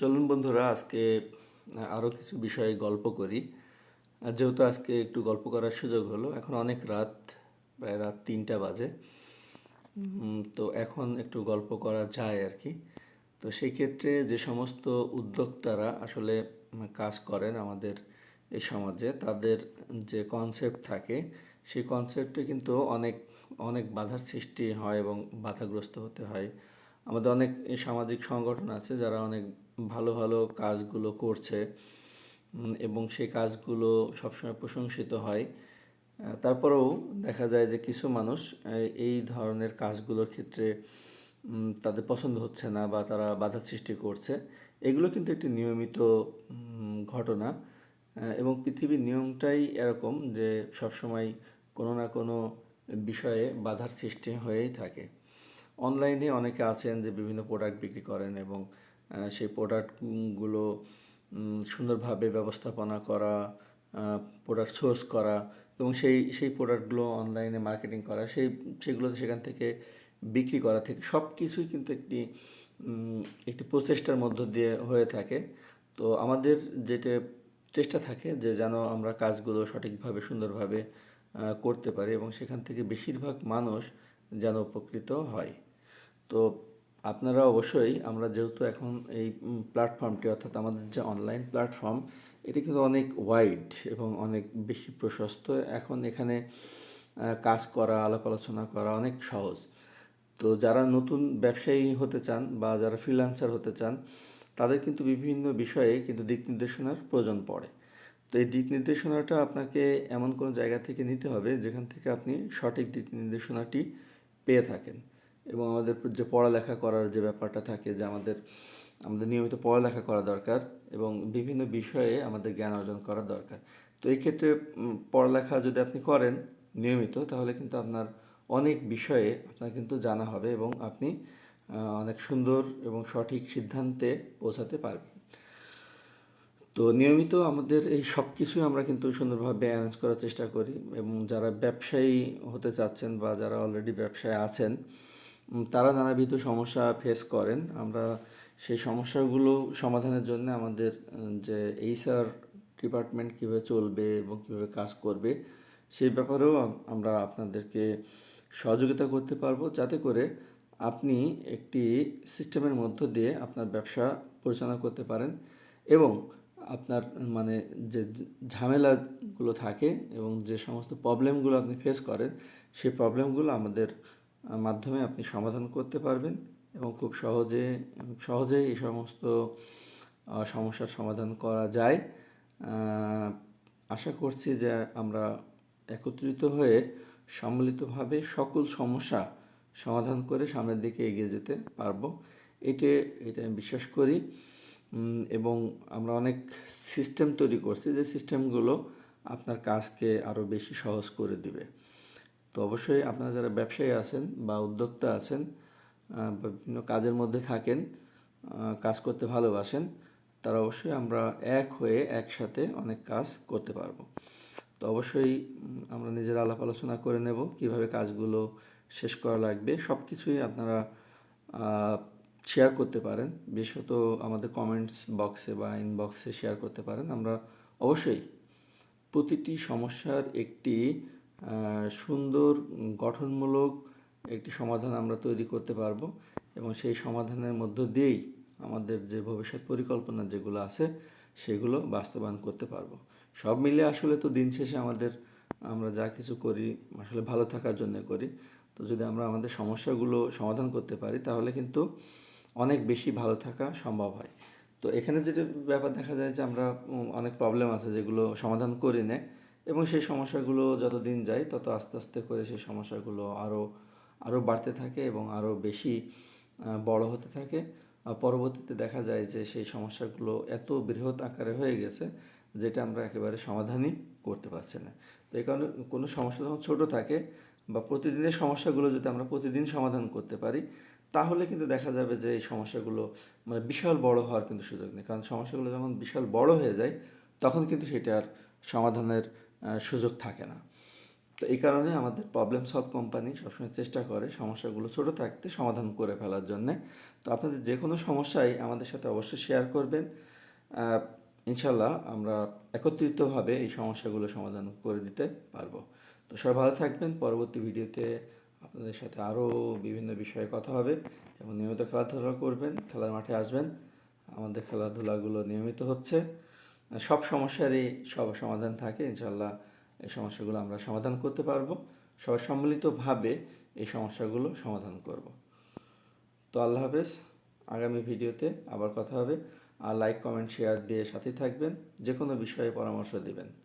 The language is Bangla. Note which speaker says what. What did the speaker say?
Speaker 1: চলুন বন্ধুরা, আজকে আরও কিছু বিষয়ে গল্প করি। আর যেহেতু আজকে একটু গল্প করার সুযোগ হলো, এখন অনেক রাত, প্রায় রাত তিনটা বাজে। তো এখন একটু গল্প করা যায় আর কি। তো সেই ক্ষেত্রে যে সমস্ত উদ্যোক্তারা আসলে কাজ করেন আমাদের এই সমাজে, তাদের যে কনসেপ্ট থাকে, সেই কনসেপ্টে কিন্তু অনেক অনেক বাধার সৃষ্টি হয় এবং বাধাগ্রস্ত হতে হয়। আমাদের অনেক সামাজিক সংগঠন আছে যারা অনেক ভালো ভালো কাজগুলো করছে এবং সেই কাজগুলো সবসময় প্রশংসিত হয়। তারপরেও দেখা যায় যে কিছু মানুষ এই ধরনের কাজগুলোর ক্ষেত্রে তাদের পছন্দ হচ্ছে না বা তারা বাধা সৃষ্টি করছে। এগুলো কিন্তু একটি নিয়মিত ঘটনা। এবং পৃথিবীর নিয়মটাই এরকম যে সবসময় কোনো না কোনো বিষয়ে বাধার সৃষ্টি হয়েই থাকে। অনলাইনে অনেকে আছেন যে বিভিন্ন প্রোডাক্ট বিক্রি করেন এবং সেই প্রোডাক্টগুলো সুন্দরভাবে ব্যবস্থাপনা করা প্রোডাক্ট সোর্স করা এবং সেই সেই প্রোডাক্টগুলো অনলাইনে মার্কেটিং করা, সেই, সেগুলো সেখান থেকে বিক্রি করা থেকে সব কিছুই কিন্তু একটি একটি প্রচেষ্টার মধ্য দিয়ে হয়ে থাকে। তো আমাদের যেটা চেষ্টা থাকে যে যেন আমরা কাজগুলো সঠিকভাবে, সুন্দরভাবে করতে পারি এবং সেখান থেকে বেশিরভাগ মানুষ যেন উপকৃত হয়। তো আপনারা অবশ্যই, আমরা যেহেতু এখন এই প্ল্যাটফর্মটি অর্থাৎ আমাদের যে অনলাইন প্ল্যাটফর্ম এটি কিন্তু অনেক ওয়াইড এবং অনেক বেশি প্রশস্ত। এখন এখানে কাজ করা, আলাপ আলোচনা করা অনেক সহজ। তো যারা নতুন ব্যবসায়ী হতে চান বা যারা ফ্রিল্যান্সার হতে চান, তাদের কিন্তু বিভিন্ন বিষয়ে কিন্তু দিক নির্দেশনার প্রয়োজন পড়ে। তো এই দিক নির্দেশনাটা আপনাকে এমন কোনো জায়গা থেকে নিতে হবে, যেখান থেকে আপনি সঠিক দিক নির্দেশনাটি পেয়ে থাকেন। এবং আমাদের যে পড়ালেখা করার যে ব্যাপারটা থাকে যে আমাদের আমাদের নিয়মিত পড়ালেখা করা দরকার এবং বিভিন্ন বিষয়ে আমাদের জ্ঞান অর্জন করা দরকার। তো এই ক্ষেত্রে পড়ালেখা যদি আপনি করেন নিয়মিত, তাহলে কিন্তু আপনার অনেক বিষয়ে আপনার কিন্তু জানা হবে এবং আপনি অনেক সুন্দর এবং সঠিক সিদ্ধান্তে পৌঁছাতে পারবেন। তো নিয়মিত আমাদের এই সব কিছুই আমরা কিন্তু সুন্দরভাবে অ্যারেঞ্জ করার চেষ্টা করি এবং যারা ব্যবসায়ী হতে চাচ্ছেন বা যারা অলরেডি ব্যবসায় আছেন তারা নানাবিধ সমস্যা ফেস করেন। আমরা সেই সমস্যাগুলো সমাধানের জন্য আমাদের যে এইচআর ডিপার্টমেন্ট কীভাবে চলবে এবং কীভাবে কাজ করবে, সেই ব্যাপারেও আমরা আপনাদেরকে সহযোগিতা করতে পারব। যাতে করে আপনি একটি সিস্টেমের মধ্য দিয়ে আপনার ব্যবসা পরিচালনা করতে পারেন এবং আপনার মানে যে ঝামেলাগুলো থাকে এবং যে সমস্ত প্রবলেমগুলো আপনি ফেস করেন, সেই প্রবলেমগুলো আমাদের মাধ্যমে আপনি সমাধান করতে পারবেন এবং খুব সহজে, সহজেই এই সমস্ত সমস্যার সমাধান করা যায়। আশা করছি যে আমরা একত্রিত হয়ে সম্মিলিতভাবে সকল সমস্যা সমাধান করে সামনের দিকে এগিয়ে যেতে পারব। এটে, এটা আমি বিশ্বাস করি এবং আমরা অনেক সিস্টেম তৈরি করছি যে সিস্টেমগুলো আপনার কাজকে আরও বেশি সহজ করে দিবে। তো অবশ্যই আপনারা যারা ব্যবসায়ী আছেন বা উদ্যোক্তা আছেন বিভিন্ন কাজের মধ্যে থাকেন কাজ করতে ভালোবাসেন, তারা অবশ্যই আমরা এক হয়ে একসাথে অনেক কাজ করতে পারব। তো অবশ্যই আমরা নিজের আলাপ আলোচনা করে নেব কীভাবে কাজগুলো শেষ করা লাগবে। সব কিছুই আপনারা শেয়ার করতে পারেন। বিশেষত আমাদের কমেন্টস বক্সে বা ইনবক্সে শেয়ার করতে পারেন। আমরা অবশ্যই প্রতিটি সমস্যার একটি সুন্দর গঠনমূলক একটি সমাধান আমরা তৈরি করতে পারব এবং সেই সমাধানের মধ্য দিয়েই আমাদের যে ভবিষ্যৎ পরিকল্পনা যেগুলো আছে সেগুলো বাস্তবায়ন করতে পারব। সব মিলে আসলে তো দিন শেষে আমাদের, আমরা যা কিছু করি আসলে ভালো থাকার জন্য করি। তো যদি আমরা আমাদের সমস্যাগুলো সমাধান করতে পারি তাহলে কিন্তু অনেক বেশি ভালো থাকা সম্ভব হয়। তো এখানে যেটা ব্যাপার দেখা যায় যে আমরা অনেক প্রবলেম আছে যেগুলো সমাধান করি না এবং সেই সমস্যাগুলো যত দিন যায়, তত আস্তে আস্তে করে সেই সমস্যাগুলো আরও আরও বাড়তে থাকে এবং আরও বেশি বড় হতে থাকে। পরবর্তীতে দেখা যায় যে সেই সমস্যাগুলো এত বৃহৎ আকারে হয়ে গেছে যেটা আমরা একেবারে সমাধানই করতে পারছি না। তো এই কারণে কোনো সমস্যা যখন ছোটো থাকে বা প্রতিদিনের সমস্যাগুলো যদি আমরা প্রতিদিন সমাধান করতে পারি, তাহলে কিন্তু দেখা যাবে যে এই সমস্যাগুলো মানে বিশাল বড় হওয়ার কিন্তু সুযোগ নেই। কারণ সমস্যাগুলো যখন বিশাল বড় হয়ে যায়, তখন কিন্তু সেটার সমাধানের সুযোগ থাকে না। তো এই কারণে আমাদের প্রবলেম সলভ কোম্পানি সবসময় চেষ্টা করে সমস্যাগুলো ছোট থাকতে সমাধান করে ফেলার জন্যে। তো আপনাদের যে কোনো সমস্যাই আমাদের সাথে অবশ্যই শেয়ার করবেন। ইনশাল্লাহ আমরা একত্রিতভাবে এই সমস্যাগুলো সমাধান করে দিতে পারব। তো সবাই ভালো থাকবেন। পরবর্তী ভিডিওতে আপনাদের সাথে আরও বিভিন্ন বিষয়ে কথা হবে। এবং নিয়মিত খেলাধুলা করবেন, খেলার মাঠে আসবেন। আমাদের খেলাধুলাগুলো নিয়মিত হচ্ছে। সব সমস্যারই সব সমাধান থাকে ইনশাল্লাহ এই সমস্যাগুলো আমরা সমাধান করতে পারব। সব সম্মিলিতভাবে এই সমস্যাগুলো সমাধান করব। তো আল্লাহ হাফেজ, আগামী ভিডিওতে আবার কথা হবে। আর লাইক, কমেন্ট, শেয়ার দিয়ে সাথে থাকবেন। যে কোনো বিষয়ে পরামর্শ দিবেন।